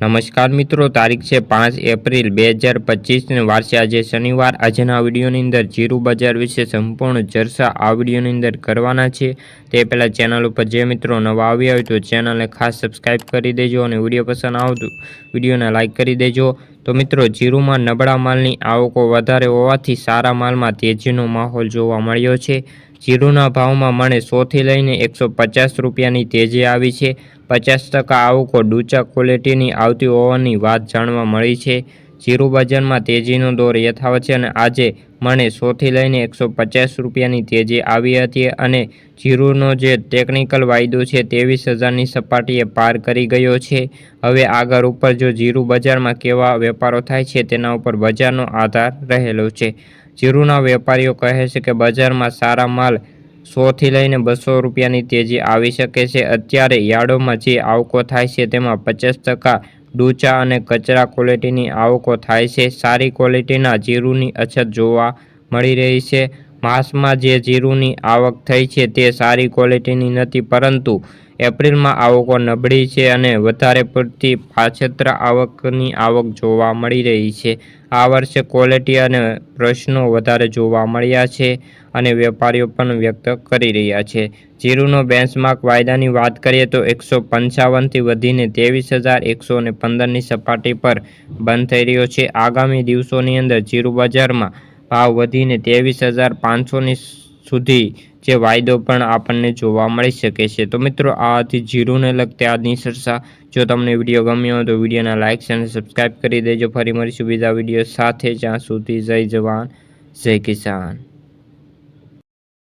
નમસ્કાર મિત્રો, તારીખ છે પાંચ એપ્રિલ બે હજાર પચીસને વારસે આજે શનિવાર. આજના વિડીયોની અંદર જીરું બજાર વિશે સંપૂર્ણ ચર્ચા આ વિડીયોની અંદર કરવાના છે. તે પહેલાં ચેનલ ઉપર જે મિત્રો નવા આવ્યા હોય તો ચેનલને ખાસ સબસ્ક્રાઈબ કરી દેજો અને વીડિયો પસંદ આવતું વિડીયોને લાઇક કરી દેજો. તો મિત્રો, જીરુમાં નબળા માલની આવકો વધારે હોવાથી સારા માલમાં તેજીનો માહોલ જોવા મળ્યો છે. જીરુના ભાવમાં મણે સોથી લઈને એકસો પચાસ રૂપિયાની તેજી આવી છે. પચાસ ટકા આવકો ડૂચા ક્વોલિટીની આવતી હોવાની વાત જાણવા મળી છે. જીરુ બજારમાં તેજીનો દોર યથાવત છે અને આજે મણે સોથી લઈને એકસો પચાસ રૂપિયાની તેજી આવી હતી અને જીરુનો જે ટેકનિકલ વાયદો છે ત્રેવીસ હજારની સપાટીએ પાર કરી ગયો છે. હવે આગળ ઉપર જો જીરું બજારમાં કેવા વેપારો થાય છે તેના ઉપર બજારનો આધાર રહેલો છે. જીરુના વેપારીઓ કહે છે કે બજારમાં સારા માલ સોથી લઈને બસો રૂપિયાની તેજી આવી શકે છે. અત્યારે યાર્ડોમાં જે આવકો થાય છે તેમાં પચાસ ટકા ડૂચા અને કચરા ક્વોલિટીની આવકો થાય છે. સારી ક્વોલિટીના જીરુની અછત જોવા મળી રહી છે. માસમાં જે જીરુની આવક થઈ છે તે સારી ક્વોલિટીની નથી, પરંતુ એપ્રિલમાં આવકો નબળી છે અને વધારે પડતી પાછત્ર આવકની આવક જોવા મળી રહી છે. આ વર્ષે ક્વોલિટી અને પ્રશ્નો વધારે જોવા મળ્યા છે અને વેપારીઓ પણ વ્યક્ત કરી રહ્યા છે. જીરુનો બેન્ચમાર્ક વાયદાની વાત કરીએ તો એકસો પંચાવનથી વધીને ત્રેવીસ હજાર એકસો ને પંદરની સપાટી પર બંધ થઈ રહ્યો છે. આગામી દિવસોની અંદર જીરુ બજારમાં ભાવ વધીને ત્રેવીસ હજાર પાંચસોની સુધી જે વાયદો પણ આપણને જોવા મળી શકે છે. તો મિત્રો આ હતી જીરુને લગતી આજની ચર્ચા. જો તમને વીડિયો ગમ્યો હોય તો વિડીયોના લાઇક અને સબસ્ક્રાઈબ કરી દેજો. ફરી મળીશું બીજા વીડિયો સાથે. જ્યાં સુધી જય જવાન, જય કિસાન.